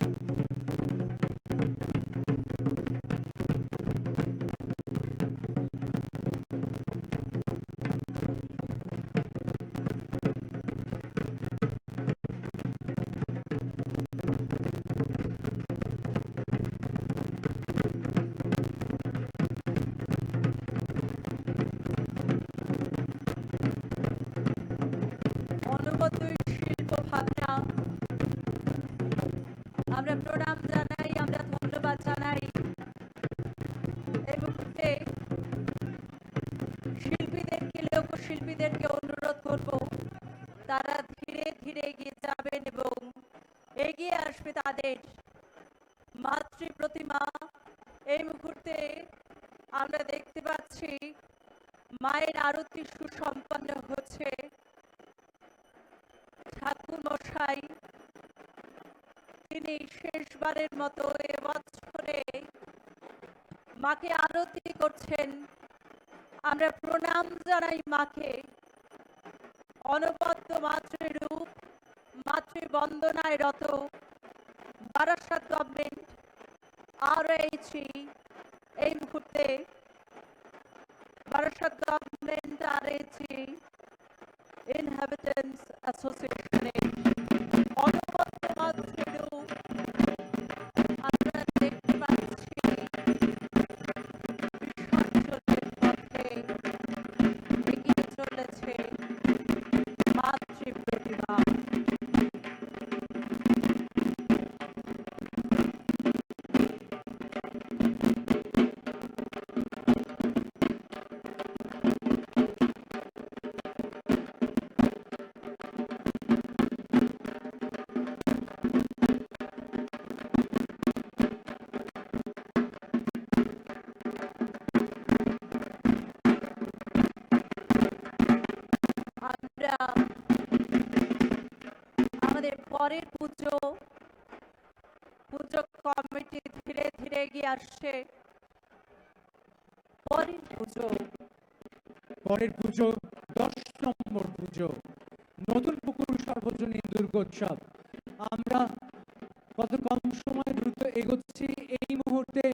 you করব। তারা ধীরে ধীরে এগিয়ে যাবেন এবং এগিয়ে আসবে তাদের মাতৃ প্রতিমা এই মুহূর্তে আমরা দেখতে পাচ্ছি মায়ের আরতি সুসম্পন্ন হচ্ছে। ঠাকুর মশাই তিনি শেষবারের মতো এবছরে মাকে আরতি করছেন। আমরা প্রণাম জানাই মাকে। অনবদ্য মাতৃরূপ মাতৃবন্দনায় রত বারাসাত গভর্নমেন্ট আর এই মুহূর্তে বারাসাত গভর্নমেন্ট আর ইনহ্যাবিটেন্টস অ্যাসোসিয়েশনে আমাদের পরের পুজো পুজো কমিটি ধীরে ধীরে এগিয়ে আসছে। পরের পুজো। পরের পুজো, দশ নম্বর পুজো, নতুন পুকুর সর্বজনীন দুর্গোৎসব। আমরা কত কম সময় দ্রুত এগোচ্ছি, এই মুহূর্তে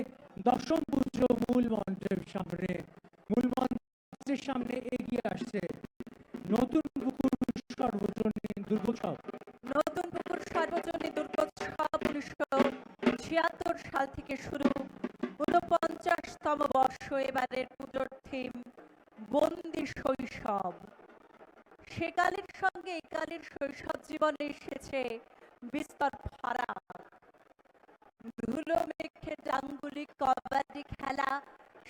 দশম পুজো মূল মঞ্চের সামনে, মূল মঞ্চের সামনে এগিয়ে আসছে নতুন পুকুর সর্বজনীন দুর্গোৎসব নতুন পুকুর সার্বজনীন দুর্গোৎসব উনিশশো ছিয়াত্তর সাল থেকে শুরু। ঊনপঞ্চাশতম বর্ষ এবারের পুজোর থিম বন্দি শৈশব। সেকালের সঙ্গে একালের শৈশব জীবনে এসেছে বিস্তর ফারাক। ধুলো মেঘে ডাঙ্গুলি, কবাডি খেলা,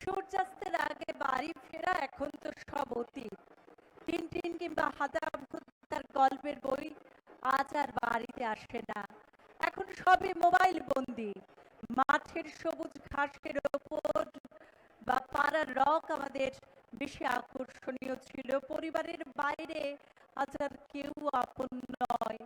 সূর্যাস্তের আগে বাড়ি ফেরা, এখন তো সব অতীত। তিন তিন কিংবা হাতা গল্পের বই আজ আর বাড়িতে আসে না। এখন সবই মোবাইল বন্দি। মাঠের সবুজ ঘাসের ওপর বা পাড়ার রক আমাদের বেশি আকর্ষণীয় ছিল। পরিবারের বাইরে আজ আর কেউ আপন নয়।